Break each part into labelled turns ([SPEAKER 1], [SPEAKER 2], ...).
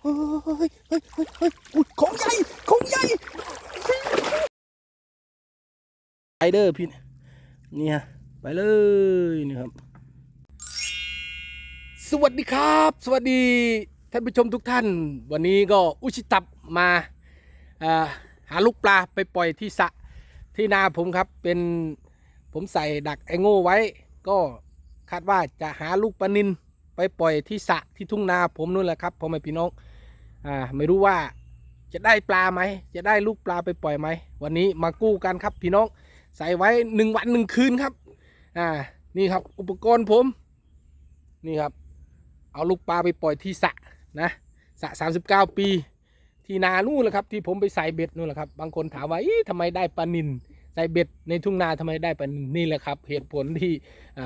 [SPEAKER 1] เฮ้ยเฮ้ยเฮ้ยเฮ้ยอุ๊ยของใหญ่ของใหญ่ไปเด้อพี่นี่ยไปเลยนี่ครับ สวัสดีครับ สวัสดีท่านผู้ชมทุกท่าน วันนี้ก็อุชิตับมาหาลูกปลาไปปล่อยที่สะที่นาผมครับเป็นผมใส่ดักไอโง่ไว้ ก็คาดว่าจะหาลูกปลานิน ไปปล่อยที่สระที่ทุ่งนาผมนู่นแหละครับพ่อแม่พี่น้องอ่าไม่รู้ว่าจะได้ปลาไหม จะได้ลูกปลาไปปล่อยไหม วันนี้มากู้กันครับพี่น้อง ใส่ไว้หนึ่งวันหนึ่งคืนครับ อ่า นี่ครับอุปกรณ์ผม นี่ครับ เอาลูกปลาไปปล่อยที่สระนะสระสามสิบเก้าปี ที่นานู่นแหละครับ ที่ผมไปใส่เบ็ดนู่นแหละครับ บางคนถามว่าอีทำไมได้ปลานิน ใส่เบ็ดในทุ่งนาทำไมได้ปน,นี่แหละครับ เหตุผลที่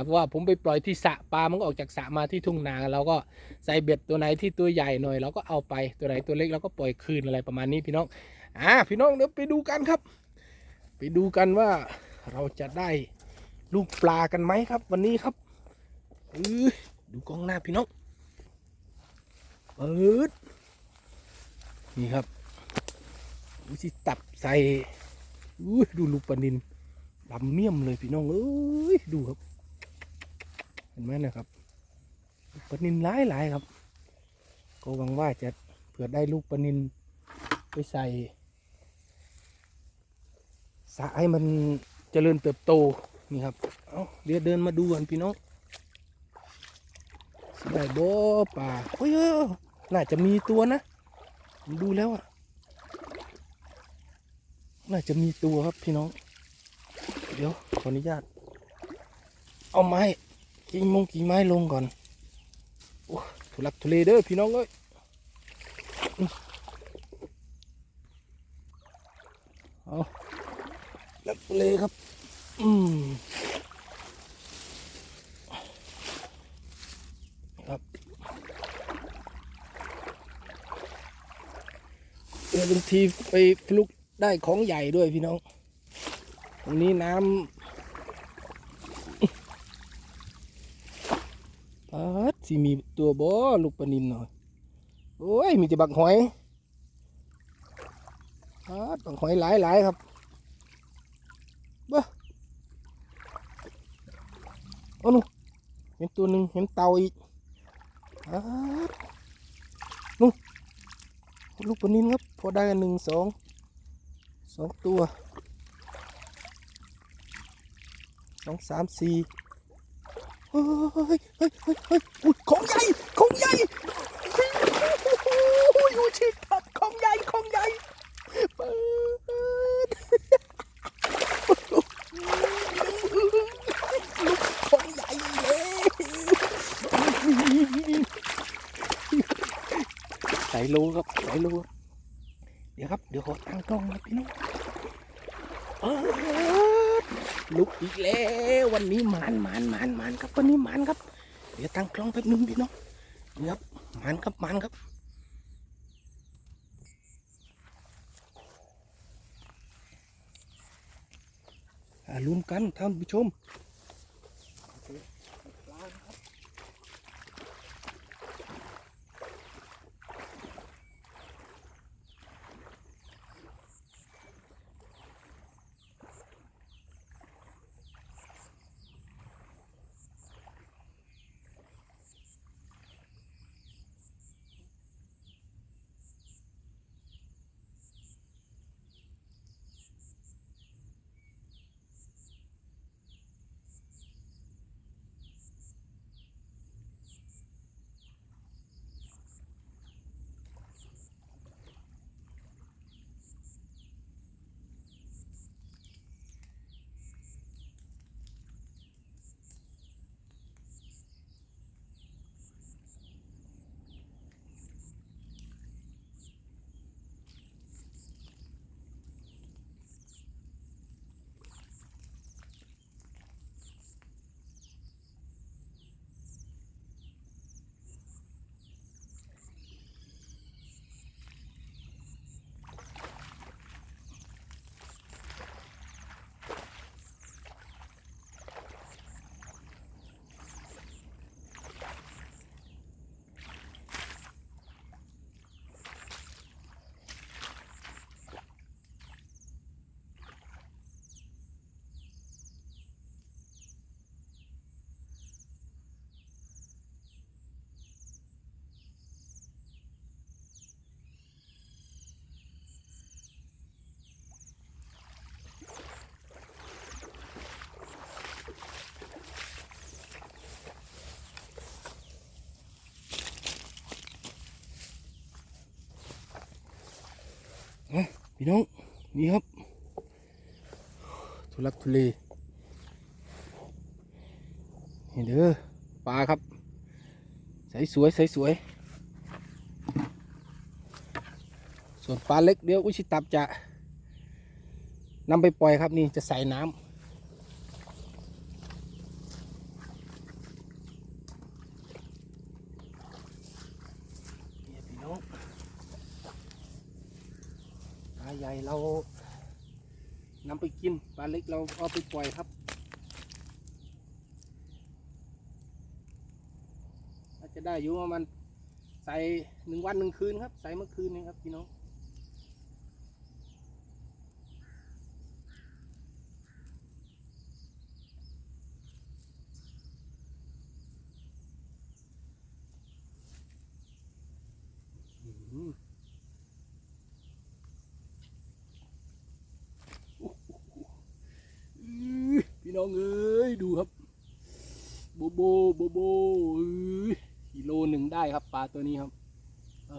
[SPEAKER 1] เพราะว่าผมไปปล่อยที่สระปลามันก็ออกจากสระมาที่ทุ่งนาเราก็ใส่เบ็ดตัวไหนที่ตัวใหญ่หน่อยเราก็เอาไปตัวไหนตัวเล็กเราก็ปล่อยคืนอะไรประมาณนี้พี่น้องอ่าพี่น้องเดี๋ยวไปดูกันครับ ไปดูกันว่าเราจะได้ลูกปลากันไหมครับ วันนี้ครับเออดูกล้องหน้าพี่น้องเปิดนี่ครับดูสิตับใส่ อุ้ยดูลูกปลานินดำเมี่ยมเลยพี่น้องเอ้ยดูครับ เห็นไหมนะครับลูกปลานินหลายหลายๆครับ ก็หวังว่าจะเผื่อได้ลูกปลานินไปใส่สระให้มันเจริญเติบโตนี่ครับ เอาเดี๋ยวเดินมาดูกันพี่น้องได้บ่ป่าเฮ้ยเอ้ยน่าจะมีตัวนะ ดูแล้วอะ น่าจะมีตัวครับพี่น้อง เดี๋ยวขออนุญาต เอาไม้กิ่งมงกิ่งไม้ลงก่อนโอ้ทุลักทุเลเด้อพี่น้องเอ้ยอืมเอาลักทุเลครับ อืมเออบางทีไปฟลุก ได้ของใหญ่ด้วยพี่น้อง ตรงนี้น้ำปัดสิมีตัวบ่ลูกปานินหน่อย โอ้ย มีแต่บักหอยปัดบักหอยหลายหลายๆครับบ้าอ้หนูเห็นตัวหนึ่งเห็นเต่าอีกปัดลูกปานินครับ พอได้กันหนึ่งสอง สองตัวสองสามสี่เฮ้ยเฮ้ยเฮ้ยเฮ้ยอุ๊ยของใหญ่ของใหญ่โอ้ยโอ้ยชิบตัดของใหญ่ของใหญ่เปิดของใหญ่เลยใส่โลครับใส่โลเดี๋ ครับ เดี๋ยวขอตั้งกล้องนะพี่น้องลุกอีกแล้ววันนี้หมานหมานหมานหมานครับวันนี้หมานครับ เดี๋ยวตั้งกล้องแป๊บนึงพี่น้องเดี๋ยวครับหมานครับหมานครับอ่าลุ้นกันท่านผู้ชม นะพี่น้อง นี่ครับ ทุลักทุเลเห็นเด้อปลาครับ ใสสวยใสสวย ส่วนปลาเล็กเดี๋ยว อุชิตับจะนำไปปล่อยครับนี่จะใส่น้ำเนี่ยพี่น้องปลา ใหญ่เรานำไปกินปลาเล็กเราเอาไปปล่อยครับ อาจจะได้อยู่ประมาณใส่หนึ่งวันหนึ่งคืนครับ ใส่เมื่อคืนนี้ครับพี่น้อง อืมอื้อ พี่น้องเอ้ยดูครับ โบโบโบโบเอ้ยกิโลหนึ่งได้ครับปลาตัวนี้ครับเอ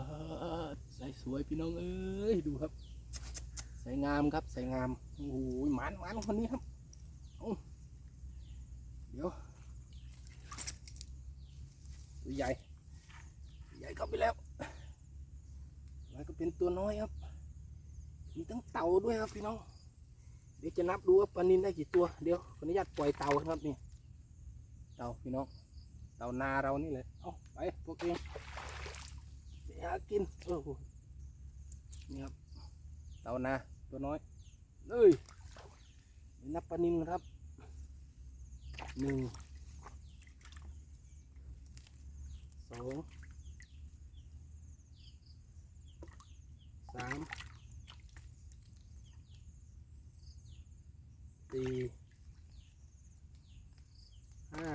[SPEAKER 1] อใสสวยพี่น้องเอ้ยดูครับใสงามครับใสงามโอ้โหหมานหมานคนนี้ครับเดี๋ยวตัวใหญ่ใหญ่เข้าไปแล้วแล้วก็เป็นตัวน้อยครับ มีทั้งเต่าด้วยครับพี่น้อง ดี๋ยวจะนับดูว่าปลานินได้กี่ตัว เดี๋ยวขออนุญาตปล่อยเต่าครับนี่ เต่าพี่น้อง เต่านาเรานี่เลยเอาไปพวกเองไปหากินเออโหนี่ครับ เต่านาตัวน้อยเอ้ยนี่นับปลานินครับหนึ่งสองสาม สี่ห้า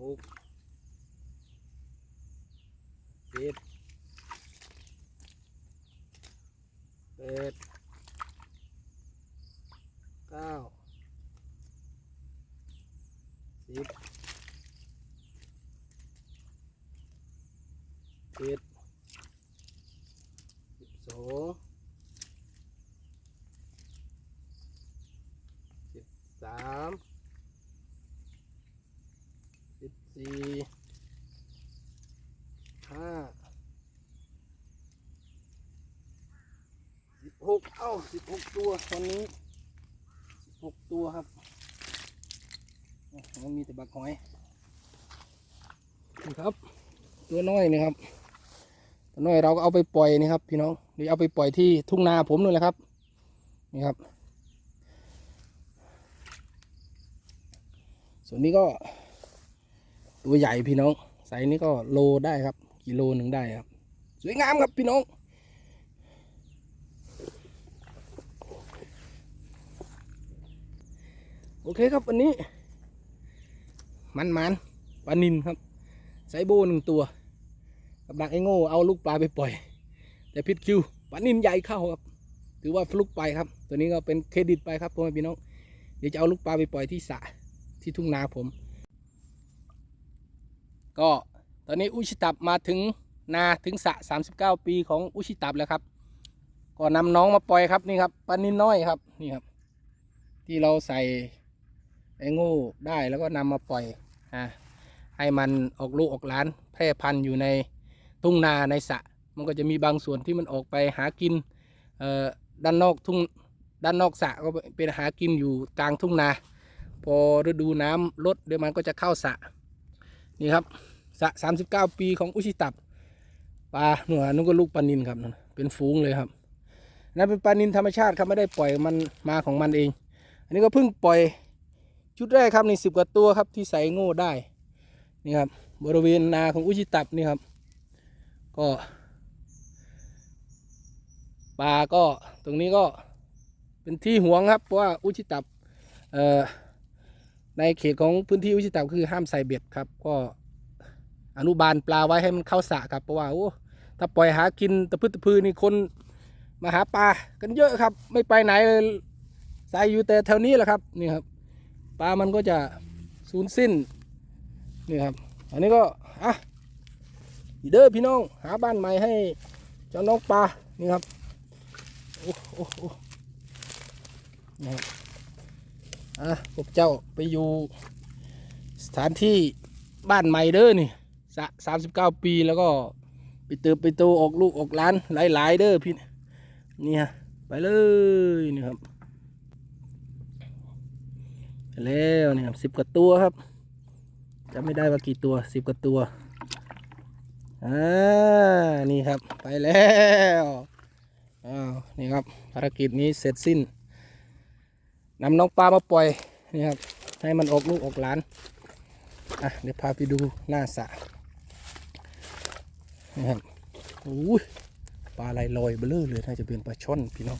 [SPEAKER 1] หกเจ็ดแปดเก้าสิบ เจ็ด สิบสามสิบสี่ห้าสิบหกเอ้าสิบหกตัวตอนนี้สิบหกตัวครับโอ้มันมีแต่บักหอยนี่ครับ ตัวน้อยนี่ครับตัวน้อยเราก็เอาไปปล่อยนี่ครับ พี่น้อง เดี๋ยวเอาไปปล่อยที่ทุ่งนาผมนู่นแหละครับ นี่ครับ ส่วนนี้ก็ตัวใหญ่พี่น้องไซส์นี้ก็โลได้ครับ กิโลหนึ่งได้ครับ สวยงามครับพี่น้องโอเคครับวันนี้ มันมันปลานินครับไซโบหนึ่งตัว กับดักไอโง่เอาลูกปลาไปปล่อย แต่พิษคิวปลานินใหญ่เข้าครับ ถือว่าฟลุกไปครับ ตัวนี้ก็เป็นเครดิตไปครับพ่อแม่พี่น้อง เดี๋ยวจะเอาลูกปลาไปปล่อยที่สระที่ทุ่งนาผม ก็ตอนนี้อุชิตับมาถึงนาถึงสระ39 ปีของอุชิตับแล้วครับ ก็นำน้องมาปล่อยครับนี่ครับปลานินน้อยครับนี่ครับ ที่เราใส่ไอ้ง่ได้แล้วก็นำมาปล่อยอ่าให้มันออกลูกออกหลานแพร่พันธุ์อยู่ในทุ่งนาในสระ มันก็จะมีบางส่วนที่มันออกไปหากินด้านนอกทุ่งด้านนอกสระก็เป็นหากินอยู่กลางทุ่งนา พอฤดูน้ำลดเดี๋ยวมันก็จะเข้าสระนี่ครับสระสามสิบเก้าปีของอุชิตับปลาหนูนั่นก็ลูกปลานินครับนั่นเป็นฝูงเลยครับนั่นเป็นปลานินธรรมชาติครับไม่ได้ปล่อยมันมาของมันเอง อันนี้ก็เพิ่งปล่อยชุดแรกครับนี่สิบกว่าตัวครับที่ใส่โง่ได้นี่ครับบริเวณนาของอุชิตับนี่ครับก็ ปลาก็ตรงนี้ก็เป็นที่หวงครับ เพราะว่าอุชิตับในเขตของพื้นที่อุชิตับคือห้ามใส่เบ็ดครับ ก็อนุบาลปลาไว้ให้มันเข้าสระครับ เพราะว่าโอ้ถ้าปล่อยหากินตะพืดตะพือนี่คนมาหาปลากันเยอะครับ ไม่ไปไหนเลยใส่อยู่แต่แถวนี้แหละครับนี่ครับปลามันก็จะสูญสิ้นนี่ครับ อันนี้ก็อะเด้อพี่น้องหาบ้านใหม่ให้เจ้าน้องปลานี่ครับ โอ้โอ้โอ้นี่ครับอะพวกเจ้าไปอยู่สถานที่บ้านใหม่เด้อนี่สามสิบเก้าปีแล้วก็ไปเติบไปโตออกลูกออกล้านหลาย ๆ เด้อพี่นี่ฮะไปเลยนี่ครับแล้วนี่ครับสิบกว่าตัวครับจำไม่ได้ว่ากี่ตัวสิบกว่าตัวอ่านี่ครับไปแล้ว นี่ครับภารกิจนี้เสร็จสิ้นนำน้องปลามาปล่อยนี่ครับให้มันออกลูกออกหลานอะเดี๋ยวพาไปดูหน้าสระนี่ครับโอ้ยปลาลายลอยเบลอเลยน่าจะเป็นปลาช่อนพี่น้อง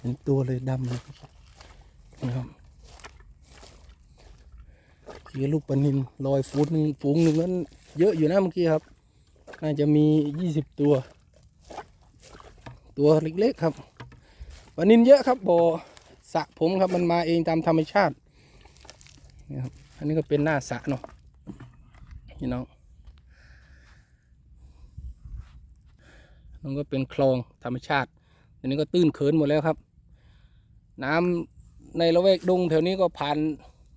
[SPEAKER 1] เห็นตัวเลยดำเลยนี่ครับเคียลูกปลานินลอยฟูดหนึ่งฝูงหนึ่งนั้นเยอะอยู่นะเมื่อกี้ครับ น่าจะมียี่สิบตัว ตัวเล็กๆครับปลานินเยอะครับบ่อสะผมครับมันมาเองตามธรรมชาตินี่ครับอันนี้ก็เป็นหน้าสะเนาะพี่น้องนั่นก็เป็นคลองธรรมชาติอันนี้ก็ตื้นเขินหมดแล้วครับ น้ำในละแวกดงแถวนี้ก็ผ่าน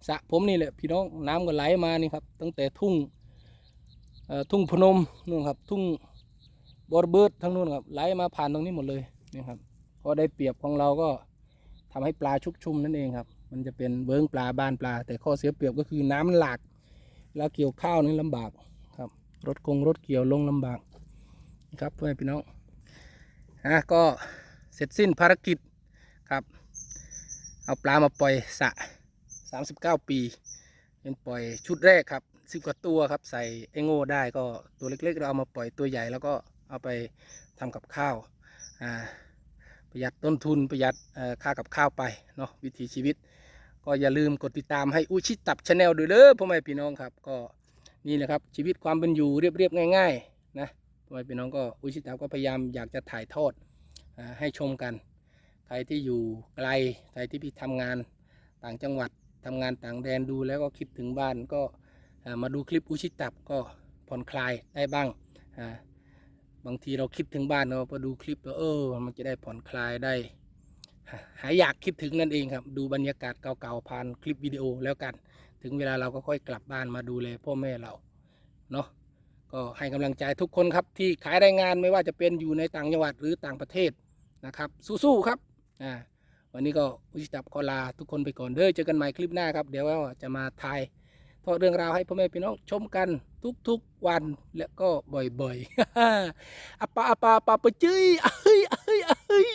[SPEAKER 1] สะผมนี่แหละพี่น้องน้ำก็ไหลมานี่ครับ ตั้งแต่ทุ่งทุ่งพนมนู่นครับ ทุ่ง บอรเบิดทั้งนู่นครับไหลมาผ่านตรงนี้หมดเลยนี่ครับพอได้เปรียบของเราก็ทำให้ปลาชุกชุมนั่นเองครับ มันจะเป็นเบิ้งปลาบานปลา แต่ข้อเสียเปรียบก็คือน้ำมันหลากแล้วเกี่ยวข้าวนี่ลำบากครับรถกงรถเกี่ยวลงลำบากครับเพื่อนพี่น้องอะก็เสร็จสิ้นภารกิจครับ เอาปลามาปล่อยสะ 39 ปี เป็นปล่อยชุดแรกครับสิบกว่าตัวครับใส่ไอโง่ได้ก็ตัวเล็กๆ เราเอามาปล่อยตัวใหญ่แล้วก็ เอาไปทำกับข้าวประหยัดต้นทุนประหยัดค่ากับข้าวไปเนาะวิถีชีวิต ก็อย่าลืมกดติดตามให้อุชิตับชาแนลด้วยเด้อพ่อแม่พี่น้องครับก็นี่แหละครับชีวิตความเป็นอยู่เรียบๆง่ายๆนะพ่อแม่พี่น้องก็อุชิตับก็พยายามอยากจะถ่ายทอดอให้ชมกัน ใครที่อยู่ไกลใครที่พี่ทำงานต่างจังหวัดทำงานต่างแดนดูแล้วก็คิดถึงบ้านก็มาดูคลิปอุชิตับก็ผ่อนคลายได้บ้างอ่า บางทีเราคิดถึงบ้านเราพอดูคลิปแล้วเออ มันจะได้ผ่อนคลายได้ หายอยากคิดถึงนั่นเองครับ ดูบรรยากาศเก่าๆผ่านคลิปวิดีโอแล้วกัน ถึงเวลาเราก็ค่อยกลับบ้านมาดูแลพ่อแม่เราเนาะก็ให้กำลังใจทุกคนครับที่ขายแรงงานไม่ว่าจะเป็นอยู่ในต่างจังหวัดหรือต่างประเทศนะครับ สู้ๆครับอ่าวันนี้ก็อุชิตับขอลาทุกคนไปก่อนเด้อเจอกันใหม่คลิปหน้าครับ เดี๋ยวว่าจะมาทาย ทอเรื่องราวให้พ่อแม่พี่น้องชมกันทุกๆวันและก็บ่อยๆอะปาอะปาปาปะจื้ยเอ้ยเอ้ยเอ้ย